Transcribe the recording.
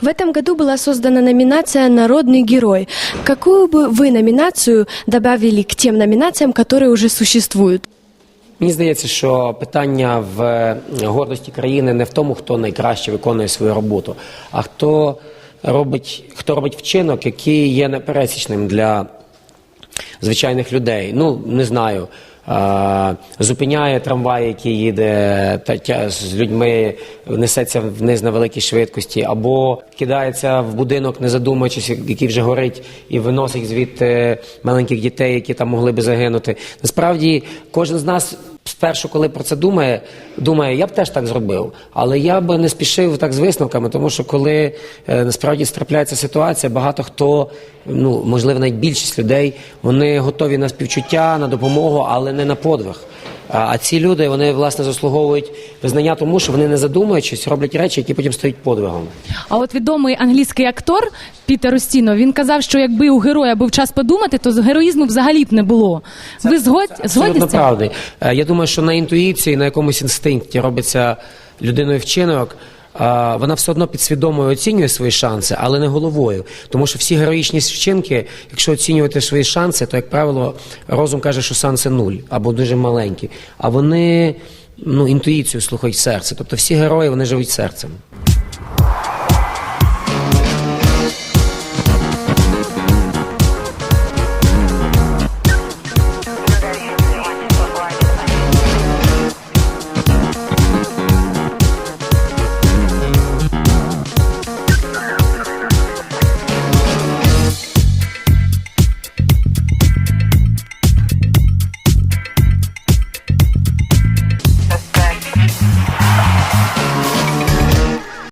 В этом году была создана номинация «Народный герой». Какую бы вы номинацию добавили к тем номинациям, которые уже существуют? Мені здається, що питання в е, гордості країни не в тому, хто найкраще виконує свою роботу, а хто робить, хто робить вчинок, який є непересічним для звичайних людей. Ну, не знаю. Зупиняє трамвай, який їде та з людьми, несеться вниз на великій швидкості, або кидається в будинок, не задумуючись, який вже горить, і виносить звідти маленьких дітей, які там могли би загинути. Насправді, кожен з нас спершу, коли про це думає, думає, я б теж так зробив, але я би не спішив так з висновками, тому що коли е, насправді страпляється ситуація, багато хто, ну можливо, навіть більшість людей, вони готові на співчуття, на допомогу, але не на подвиг. А, ці люди вони власне заслуговують визнання тому, що вони не задумуючись, роблять речі, які потім стають подвигом. А от відомий англійський актор Пітер Устіно, він казав, що якби у героя був час подумати, то з героїзму взагалі б не було. Ви згод... згодні Абсолютно правди. Я думаю, що на інтуїції, на якомусь інстинкті робиться людиною вчинок. Вона все одно підсвідомо оцінює свої шанси, але не головою. Тому що всі героїчні вчинки, якщо оцінювати свої шанси, то, як правило, розум каже, що шанси нуль або дуже маленькі. А вони ну, інтуїцію слухають серце. Тобто всі герої вони живуть серцем.